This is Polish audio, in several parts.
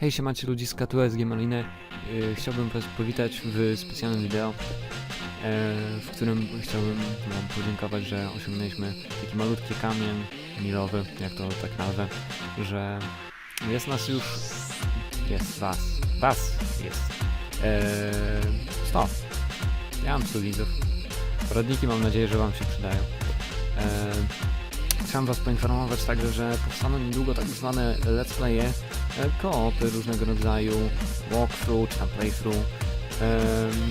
Hej, siemacie ludziska, tu jest Gemalinę. Yy, chciałbym was powitać w specjalnym wideo, e, w którym chciałbym wam podziękować, że osiągnęliśmy taki malutki kamień milowy, jak to tak nazwę, że jest nas już... jest was. Was jest. E, 100. Ja mam 100 widzów. Poradniki mam nadzieję, że wam się przydają. E, Chciałem was poinformować także, że powstaną niedługo tak zwane let's playe, e, koopy różnego rodzaju, walkthrough czy tam playthrough,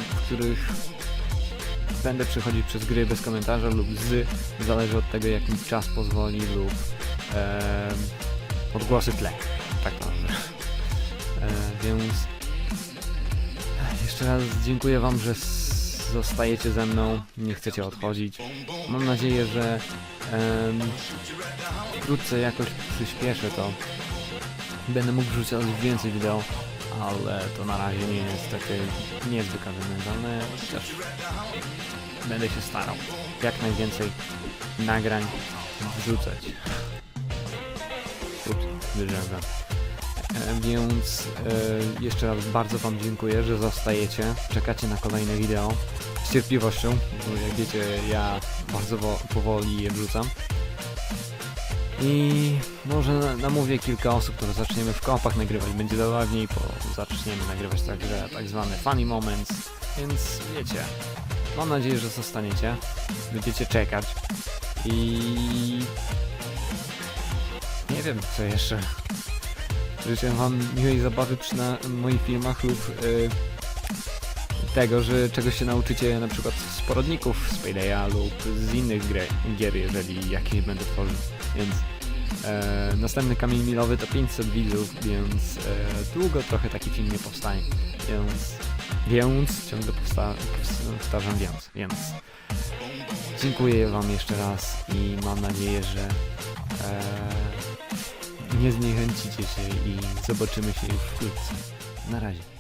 w których będę przechodzić przez gry bez komentarza lub z, zależy od tego jak mi czas pozwoli lub odgłosy tle, tak nazwę. E, więc jeszcze raz dziękuję wam, że zostajecie ze mną, nie chcecie odchodzić. Mam nadzieję, że em, wkrótce jakoś przyspieszę to. Będę mógł wrzucać więcej wideo, ale to na razie nie jest takie nie jest wykazane, chociaż będę się starał jak najwięcej nagrań wrzucać. Ups, wyrzędam. E, Więc e, jeszcze raz bardzo Wam dziękuję, że zostajecie, czekacie na kolejne wideo. Z cierpliwością, bo jak wiecie ja bardzo wo- powoli je wrzucam. I może na- namówię kilka osób, które zaczniemy w kopach nagrywać, będzie zabawniej, bo zaczniemy nagrywać także tak zwane funny moments, więc wiecie, mam nadzieję, że zostaniecie, będziecie czekać. I nie wiem co jeszcze. Życzę wam miłej zabawy przy na moich filmach lub y, tego, że czegoś się nauczycie na przykład z poradników z Paydaya lub z innych gier, jeżeli jakieś będę tworzył. Więc e, następny kamień milowy to 500 widzów, więc e, długo trochę taki film nie powstanie. Więc, więc ciągle powsta- powtarzam więc, więc dziękuję wam jeszcze raz i mam nadzieję, że e, nie zniechęcicie się i zobaczymy się już wkrótce. Na razie.